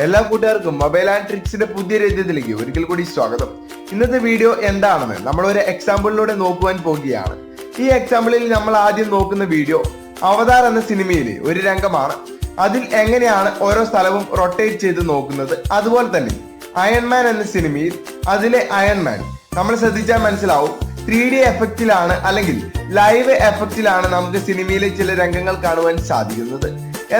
എല്ലാ കൂട്ടുകാർക്കും mobile and ട്രിക്സിന്റെ പുതിയ രചനത്തിലേക്ക് ഒരിക്കൽ കൂടി സ്വാഗതം. ഇന്നത്തെ വീഡിയോ എന്താണെന്ന് നമ്മൾ ഒരു എക്സാമ്പിളിലൂടെ നോക്കുവാൻ പോകുകയാണ് ഈ എക്സാമ്പിളിൽ നമ്മൾ ആദ്യം നോക്കുന്ന വീഡിയോ അവതാർ എന്ന സിനിമയിലെ ഒരു രംഗമാണ്. അതിൽ എങ്ങനെയാണ് ഓരോ സ്ഥലവും റൊട്ടേറ്റ് ചെയ്ത് നോക്കുന്നത്? അതുപോലെ തന്നെ അയൺമാൻ എന്ന സിനിമയിൽ അതിലെ അയൺമാൻ നമ്മൾ ശ്രദ്ധിച്ചാൽ മനസ്സിലാവും. ത്രീ ഡി എഫക്റ്റിലാണ് അല്ലെങ്കിൽ ലൈവ് എഫക്റ്റിലാണ് നമുക്ക് സിനിമയിലെ ചില രംഗങ്ങൾ കാണുവാൻ സാധിക്കുന്നത്.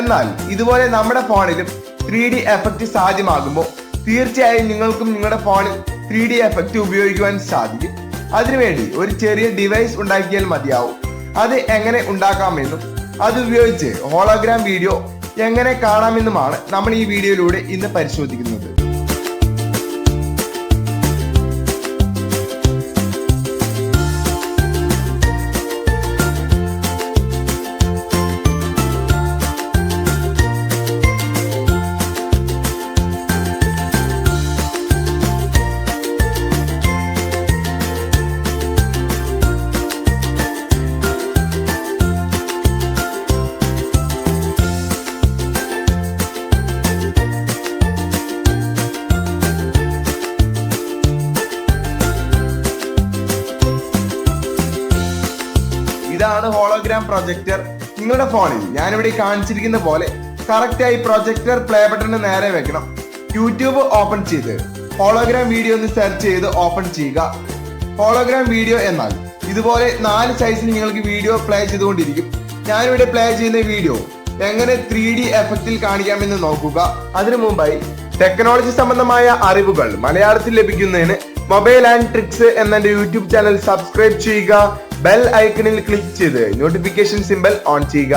എന്നാൽ ഇതുപോലെ നമ്മുടെ ഫോണിലും ത്രീ ഡി എഫക്റ്റ് സാധ്യമാകുമ്പോൾ തീർച്ചയായും നിങ്ങൾക്കും നിങ്ങളുടെ ഫോണിൽ ത്രീ ഡി എഫക്റ്റ് ഉപയോഗിക്കുവാൻ സാധിക്കും. അതിനുവേണ്ടി ഒരു ചെറിയ ഡിവൈസ് ഉണ്ടാക്കിയാൽ മതിയാവും. അത് എങ്ങനെ ഉണ്ടാക്കാമെന്നും അത് ഉപയോഗിച്ച് ഹോളോഗ്രാം വീഡിയോ എങ്ങനെ കാണാമെന്നുമാണ് നമ്മൾ ഈ വീഡിയോയിലൂടെ ഇന്ന് പരിശോധിക്കുന്നത്. ഇതാണ് ഹോളോഗ്രാം പ്രൊജക്ടർ നിങ്ങളുടെ ഫോണിൽ ഞാനിവിടെ കാണിച്ചിരിക്കുന്ന പോലെ കറക്റ്റ് ആയി പ്രൊജക്ടർ പ്ലേ ബട്ടണിന് നേരെ വെക്കണം. യൂട്യൂബ് ഓപ്പൺ ചെയ്ത് ഹോളോഗ്രാം വീഡിയോ ഒന്ന് സെർച്ച് ചെയ്ത് ഓപ്പൺ ചെയ്യുക. ഹോളോഗ്രാം വീഡിയോ എന്നാൽ ഇതുപോലെ നാല് സൈസിൽ നിങ്ങൾക്ക് വീഡിയോ പ്ലേ ചെയ്തുകൊണ്ടിരിക്കും. ഞാനിവിടെ പ്ലേ ചെയ്യുന്ന വീഡിയോ എങ്ങനെ ത്രീ ഡി എഫക്റ്റിൽ കാണിക്കാമെന്ന് നോക്കുക. അതിനു മുമ്പായി ടെക്നോളജി സംബന്ധമായ അറിവുകൾ മലയാളത്തിൽ ലഭിക്കുന്നതിന് മൊബൈൽ ആൻഡ് ട്രിക്സ് എന്ന യൂട്യൂബ് ചാനൽ സബ്സ്ക്രൈബ് ചെയ്യുക. ബെൽ ഐക്കണിൽ ക്ലിക്ക് ചെയ്ത് നോട്ടിഫിക്കേഷൻ സിമ്പൽ ഓൺ ചെയ്യുക.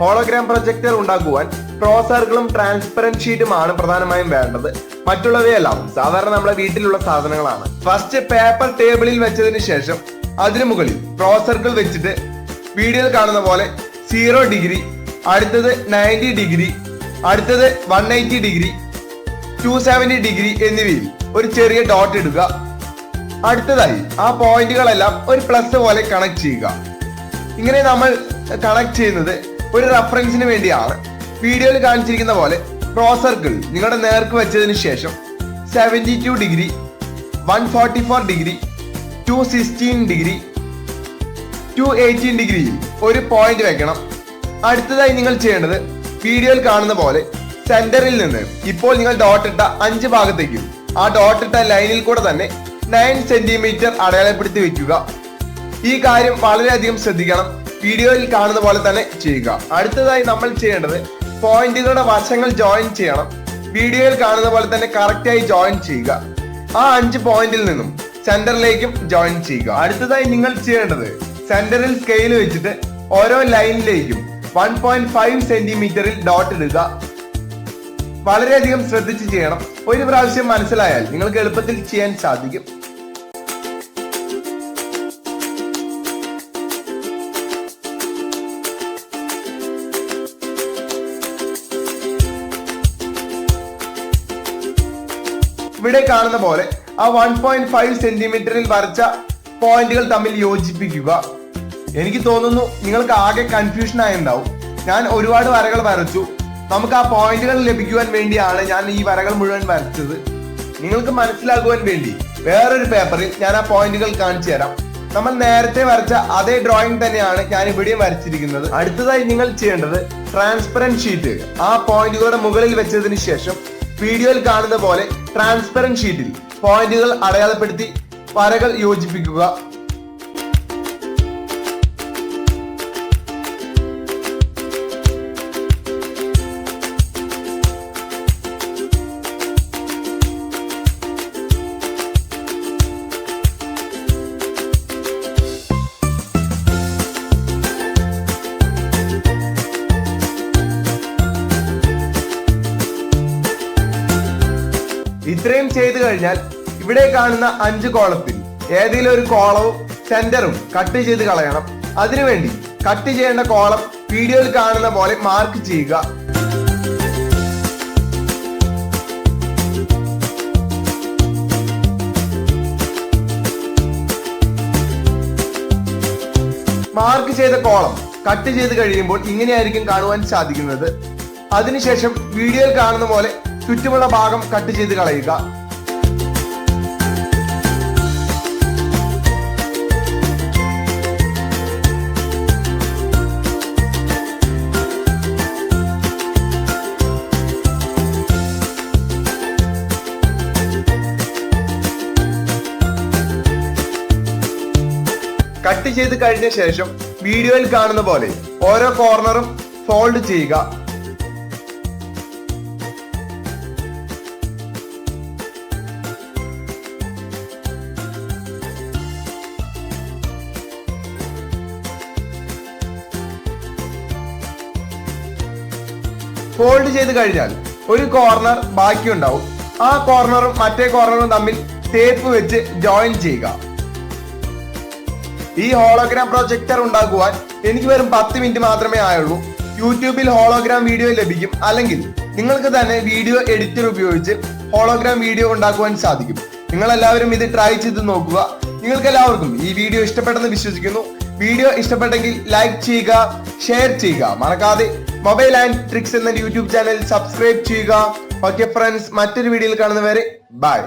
ഹോളോഗ്രാം പ്രൊജക്ടർ ഉണ്ടാക്കുവാൻ പ്രോ സർക്കിളും ട്രാൻസ്പെറന്റ് ഷീറ്റുമാണ് പ്രധാനമായും വേണ്ടത്. മറ്റുള്ളവയെല്ലാം സാധാരണ നമ്മുടെ വീട്ടിലുള്ള സാധനങ്ങളാണ്. ഫസ്റ്റ് പേപ്പർ ടേബിളിൽ വെച്ചതിന് ശേഷം അതിനു മുകളിൽ പ്രോ സർക്കിൾ വെച്ചിട്ട് വീഡിയോയിൽ കാണുന്ന പോലെ സീറോ ഡിഗ്രി അടുത്തത് നയന്റി ഡിഗ്രി അടുത്തത് one eighty degree two seventy degree എന്നിവയിൽ ഒരു ചെറിയ ഡോട്ട് ഇടുക. അടുത്തതായി ആ പോയിന്റുകളെല്ലാം ഒരു പ്ലസ് പോലെ കണക്ട് ചെയ്യുക. ഇങ്ങനെ നമ്മൾ കണക്ട് ചെയ്യുന്നത് ഒരു റെഫറൻസിന് വേണ്ടിയാണ്. വീഡിയോയിൽ കാണിച്ചിരിക്കുന്ന പോലെ പ്രോ സർക്കിൾ നിങ്ങളുടെ നേർക്ക് വെച്ചതിന് ശേഷം seventy two degree one forty four degree two sixteen degree two eighteen ഡിഗ്രിയിൽ ഒരു പോയിന്റ് വെക്കണം. അടുത്തതായി നിങ്ങൾ ചെയ്യേണ്ടത് വീഡിയോയിൽ കാണുന്ന പോലെ സെന്ററിൽ നിന്ന് ഇപ്പോൾ നിങ്ങൾ ഡോട്ടിട്ട അഞ്ച് ഭാഗത്തേക്കും ആ ഡോട്ടിട്ട ലൈനിൽ കൂടെ തന്നെ നയൻ സെന്റിമീറ്റർ അടയാളപ്പെടുത്തി വെക്കുക. ഈ കാര്യം വളരെയധികം ശ്രദ്ധിക്കണം. വീഡിയോയിൽ കാണുന്ന പോലെ തന്നെ ചെയ്യുക. അടുത്തതായി നമ്മൾ ചെയ്യേണ്ടത് പോയിന്റുകളുടെ വശങ്ങൾ ജോയിൻ ചെയ്യണം. വീഡിയോയിൽ കാണുന്ന പോലെ തന്നെ കറക്റ്റായി ജോയിൻ ചെയ്യുക. ആ അഞ്ച് പോയിന്റിൽ നിന്നും സെന്ററിലേക്കും ജോയിൻ ചെയ്യുക. അടുത്തതായി നിങ്ങൾ ചെയ്യേണ്ടത് സെന്ററിൽ സ്കെയിൽ വെച്ചിട്ട് ഓരോ ലൈനിലേക്കും വൺ പോയിന്റ് ഫൈവ് സെന്റിമീറ്ററിൽ ഡോട്ട് ഇടുക. വളരെയധികം ശ്രദ്ധിച്ച് ചെയ്യണം. ഒരു പ്രാവശ്യം മനസ്സിലായാൽ നിങ്ങൾക്ക് എളുപ്പത്തിൽ ചെയ്യാൻ സാധിക്കും. ഇവിടെ കാണുന്ന പോലെ ആ വൺ പോയിന്റ് ഫൈവ് സെന്റിമീറ്ററിൽ വരച്ച പോയിന്റുകൾ തമ്മിൽ യോജിപ്പിക്കുക. എനിക്ക് തോന്നുന്നു നിങ്ങൾക്ക് ആകെ കൺഫ്യൂഷൻ ആയി ഉണ്ടാവും. ഞാൻ ഒരുപാട് വരകൾ വരച്ചു. നമുക്ക് ആ പോയിന്റുകൾ ലഭിക്കുവാൻ വേണ്ടിയാണ് ഞാൻ ഈ വരകൾ മുഴുവൻ വരച്ചത്. നിങ്ങൾക്ക് മനസ്സിലാകുവാൻ വേണ്ടി വേറൊരു പേപ്പറിൽ ഞാൻ ആ പോയിന്റുകൾ കാണിച്ചു തരാം. നമ്മൾ നേരത്തെ വരച്ച അതേ ഡ്രോയിങ് തന്നെയാണ് ഞാൻ ഇവിടെയും വരച്ചിരിക്കുന്നത്. അടുത്തതായി നിങ്ങൾ ചെയ്യേണ്ടത് ട്രാൻസ്പെറന്റ് ഷീറ്റ് ആ പോയിന്റുകളുടെ മുകളിൽ വെച്ചതിന് ശേഷം വീഡിയോയിൽ കാണുന്ന പോലെ ട്രാൻസ്പെറന്റ് ഷീറ്റിൽ പോയിന്റുകൾ അടയാളപ്പെടുത്തി വരകൾ യോജിപ്പിക്കുക. ഇത്രയും ചെയ്തു കഴിഞ്ഞാൽ ഇവിടെ കാണുന്ന അഞ്ച് കോളത്തിൽ ഏതെങ്കിലും ഒരു കോളവും സെന്ററും കട്ട് ചെയ്ത് കളയണം. അതിനുവേണ്ടി കട്ട് ചെയ്യേണ്ട കോളം വീഡിയോയിൽ കാണുന്ന പോലെ മാർക്ക് ചെയ്യുക. മാർക്ക് ചെയ്ത കോളം കട്ട് ചെയ്ത് കഴിയുമ്പോൾ ഇങ്ങനെയായിരിക്കും കാണുവാൻ സാധിക്കുന്നത്. അതിനുശേഷം വീഡിയോയിൽ കാണുന്ന പോലെ ചുറ്റുമുള്ള ഭാഗം കട്ട് ചെയ്ത് കളയുക. കട്ട് ചെയ്ത് കഴിഞ്ഞ ശേഷം വീഡിയോയിൽ കാണുന്ന പോലെ ഓരോ കോർണറും ഫോൾഡ് ചെയ്യുക. ഫോൾഡ് ചെയ്ത് കഴിഞ്ഞാൽ ഒരു കോർണർ ബാക്കിയുണ്ടാവും. ആ കോർണറും മറ്റേ കോർണറും തമ്മിൽ ടേപ്പ് വെച്ച് ജോയിൻ ചെയ്യുക. ഈ ഹോളോഗ്രാം പ്രൊജക്ടർ ഉണ്ടാക്കുവാൻ എനിക്ക് വെറും പത്ത് മിനിറ്റ് മാത്രമേ ആയുള്ളൂ. യൂട്യൂബിൽ ഹോളോഗ്രാം വീഡിയോ ലഭിക്കും. അല്ലെങ്കിൽ നിങ്ങൾക്ക് തന്നെ വീഡിയോ എഡിറ്റർ ഉപയോഗിച്ച് ഹോളോഗ്രാം വീഡിയോ ഉണ്ടാക്കുവാൻ സാധിക്കും. നിങ്ങൾ എല്ലാവരും ഇത് ട്രൈ ചെയ്ത് നോക്കുക. നിങ്ങൾക്ക് എല്ലാവർക്കും ഈ വീഡിയോ ഇഷ്ടപ്പെട്ടെന്ന് വിശ്വസിക്കുന്നു. വീഡിയോ ഇഷ്ടപ്പെട്ടെങ്കിൽ ലൈക്ക് ചെയ്യുക ഷെയർ ചെയ്യുക. മറക്കാതെ മൊബൈൽ ആൻഡ് ട്രിക്സ് എന്ന യൂട്യൂബ് ചാനൽ സബ്സ്ക്രൈബ് ചെയ്യുക. ഓക്കെ ഫ്രണ്ട്സ് മറ്റൊരു വീഡിയോയിൽ കാണുന്നവരെ ബൈ